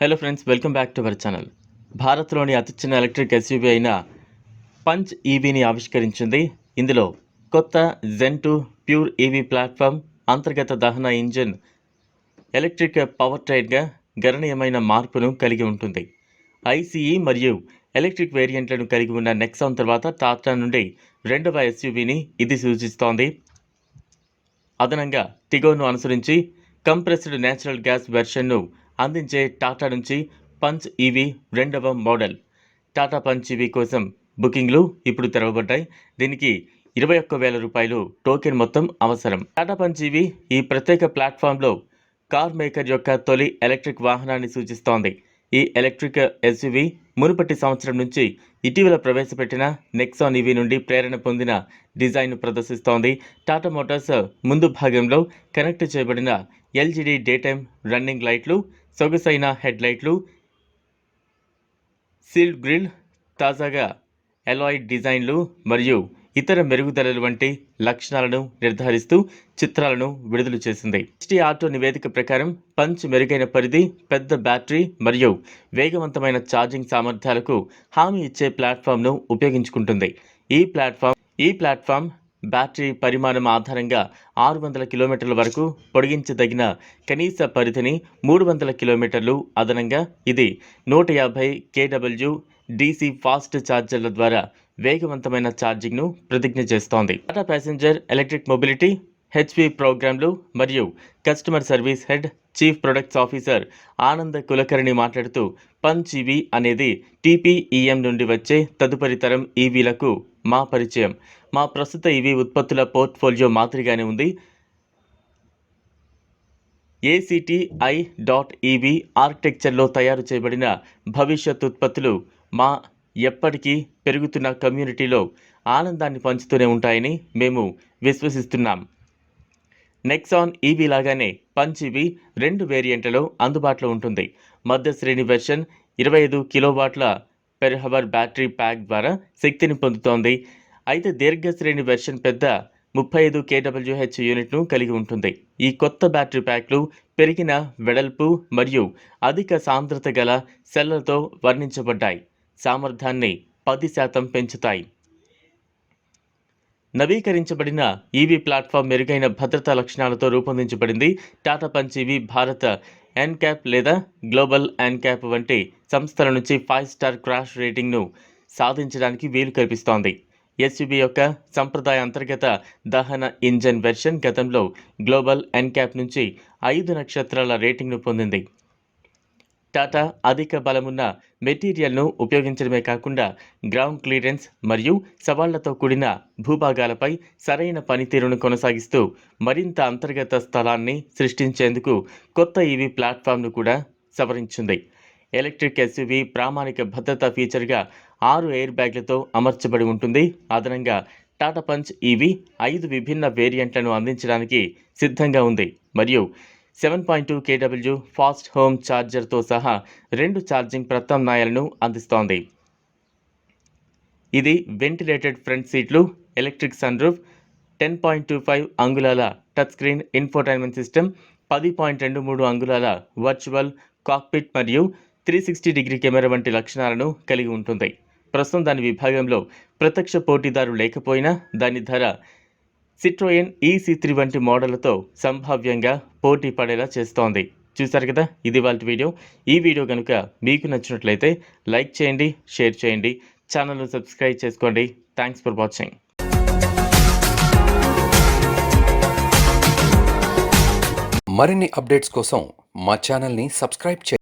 Hello friends welcome back to our channel భారత్లోని అతి చిన్న ఎలక్ట్రిక్ ఎస్యూవీ అయిన పంచ్ ఈవీని ఆవిష్కరించింది. ఇందులో కొత్త gen two pure EV platform అంతర్గత దహన ఇంజిన్ ఎలక్ట్రిక్ పవర్ ట్రైన్గా గణనీయమైన మార్పును కలిగి ఉంటుంది. ఐసీఈ మరియు ఎలక్ట్రిక్ వేరియంట్లను కలిగి ఉన్న నెక్సాన్ తర్వాత టాటా నుండి రెండవ ఎస్యూవీని ఇది సూచిస్తోంది. అదనంగా టిగోను అనుసరించి కంప్రెస్డ్ నేచురల్ గ్యాస్ వెర్షన్ను అందించే టాటా నుంచి పంచ్ ఈవీ రెండవ మోడల్. టాటా పంచ్ ఈవీ కోసం బుకింగ్లు ఇప్పుడు తెరవబడ్డాయి. దీనికి ఇరవై ఒక్క వేల రూపాయలు టోకెన్ మొత్తం అవసరం. టాటా పంచ్ ఈవీ ఈ ప్రత్యేక ప్లాట్ఫామ్లో కార్ మేకర్ యొక్క తొలి ఎలక్ట్రిక్ వాహనాన్ని సూచిస్తోంది. ఈ ఎలక్ట్రిక్ ఎస్యువి మునుపటి సంవత్సరం నుంచి ఇటీవల ప్రవేశపెట్టిన నెక్సాన్ ఈవీ నుండి ప్రేరణ పొందిన డిజైన్ను ప్రదర్శిస్తోంది. టాటా మోటార్స్ ముందు భాగంలో కనెక్ట్ చేయబడిన ఎల్జీడీ డే టైమ్ రన్నింగ్ లైట్లు సొగసైన హెడ్ లైట్లు సీల్డ్ గ్రిల్ తాజాగా ఎలాయిడ్ డిజైన్లు మరియు ఇతర మెరుగుదలలు వంటి లక్షణాలను నిర్ధారిస్తూ చిత్రాలను విడుదల చేసింది. ఎస్టీ ఆటో నివేదిక ప్రకారం పంచ్ మెరుగైన పరిధి పెద్ద బ్యాటరీ మరియు వేగవంతమైన ఛార్జింగ్ సామర్థ్యాలకు హామీ ఇచ్చే ప్లాట్ఫామ్ను ఉపయోగించుకుంటుంది. ఈ ప్లాట్ఫామ్ ఈ ప్లాట్ఫామ్ బ్యాటరీ పరిమాణం ఆధారంగా ఆరు వందల కిలోమీటర్ల వరకు పొడిగించదగిన కనీస పరిధిని మూడు వందల కిలోమీటర్లు అదనంగా ఇది నూట యాభై కేడబ్ల్యూ డీసీ ఫాస్ట్ ఛార్జర్ల ద్వారా వేగవంతమైన ఛార్జింగ్ను ప్రతిజ్ఞ చేస్తోంది. Tata passenger electric mobility HP ప్రోగ్రాంలు మరియు customer service head chief products officer Anand Kulkarni మాట్లాడుతూ పంచ్ ఈవీ అనేది టీపీఈఎం నుండి వచ్చే తదుపరి తరం ఈవీలకు మా పరిచయం. మా ప్రస్తుత ఈవీ ఉత్పత్తుల పోర్ట్ఫోలియో మాదిరిగానే ఉంది. ఏసిటిఐ డాట్ ఈవీ ఆర్కిటెక్చర్లో తయారు చేయబడిన భవిష్యత్ ఉత్పత్తులు మా ఎప్పటికీ పెరుగుతున్న కమ్యూనిటీలో ఆనందాన్ని పంచుతూనే ఉంటాయని మేము విశ్వసిస్తున్నాం. నెక్సాన్ ఈవీ లాగానే పంచ్ ఈవీ రెండు వేరియంట్లలో అందుబాటులో ఉంటుంది. మధ్య శ్రేణి వెర్షన్ ఇరవై ఐదు కిలోవాట్ల పెర్ హవర్ బ్యాటరీ ప్యాక్ ద్వారా శక్తిని పొందుతోంది. అయితే దీర్ఘ శ్రేణి వెర్షన్ పెద్ద ముప్పై ఐదు కేడబ్ల్యూహెచ్ యూనిట్ను కలిగి ఉంటుంది. ఈ కొత్త బ్యాటరీ ప్యాక్లు పెరిగిన వెడల్పు మరియు అధిక సాంద్రత గల సెల్లతో వర్ణించబడ్డాయి. సామర్థ్యాన్ని పది శాతం పెంచుతాయి. నవీకరించబడిన ఈవీ ప్లాట్ఫామ్ మెరుగైన భద్రతా లక్షణాలతో రూపొందించబడింది. Tata Punch EV Bharat NCAP లేదా గ్లోబల్ ఎన్క్యాప్ వంటి సంస్థల నుంచి ఫైవ్ స్టార్ క్రాష్ రేటింగ్ను సాధించడానికి వీలు కల్పిస్తోంది. ఎస్యుబి యొక్క సంప్రదాయ అంతర్గత దహన ఇంజన్ వెర్షన్ గతంలో గ్లోబల్ ఎన్క్యాప్ నుంచి ఐదు నక్షత్రాల రేటింగ్ను పొందింది. టాటా అధిక బలమున్న మెటీరియల్ను ఉపయోగించడమే కాకుండా గ్రౌండ్ క్లియరెన్స్ మరియు సవాళ్ళతో కూడిన భూభాగాలపై సరైన పనితీరును కొనసాగిస్తూ మరింత అంతర్గత స్థలాన్ని సృష్టించేందుకు కొత్త ఈవీ ప్లాట్ఫామ్ను కూడా సవరించింది. ఎలక్ట్రిక్ ఎస్యూవీ ప్రామాణిక భద్రతా ఫీచర్గా ఆరు ఎయిర్ బ్యాగ్లతో అమర్చబడి ఉంటుంది. అదనంగా టాటా పంచ్ ఈవీ ఐదు విభిన్న వేరియంట్లను అందించడానికి సిద్ధంగా ఉంది. మరియు seven point two కేడబ్ల్యూ fast home ఛార్జర్తో సహా రెండు ఛార్జింగ్ ప్రత్యామ్నాయాలను అందిస్తోంది. ఇది వెంటిలేటెడ్ ఫ్రంట్ సీట్లు electric sunroof ten point two five అంగుళాల టచ్ స్క్రీన్ ఇన్ఫోటైన్మెంట్ సిస్టమ్ పది పాయింట్ రెండు మూడు అంగుళాల వర్చువల్ కాక్పిట్ మరియు త్రీ సిక్స్టీ డిగ్రీ కెమెరా వంటి లక్షణాలను కలిగి ఉంటుంది. ప్రస్తుతం దాని విభాగంలో ప్రత్యక్ష పోటీదారు లేకపోయినా దాని ధర సిట్రోయన్ ఈసీ త్రీ వంటి మోడళ్ళతో సంభావ్యంగా పోటీ పడేలా చేస్తోంది. చూసారు కదా? ఇది వాళ్ళ వీడియో. ఈ వీడియో కనుక మీకు నచ్చినట్లయితే లైక్ చేయండి షేర్ చేయండి ఛానల్ను సబ్స్క్రైబ్ చేసుకోండి. Thanks for watching. మరిన్ని అప్డేట్స్ కోసం మా ఛానల్ని సబ్స్క్రైబ్ చేయండి.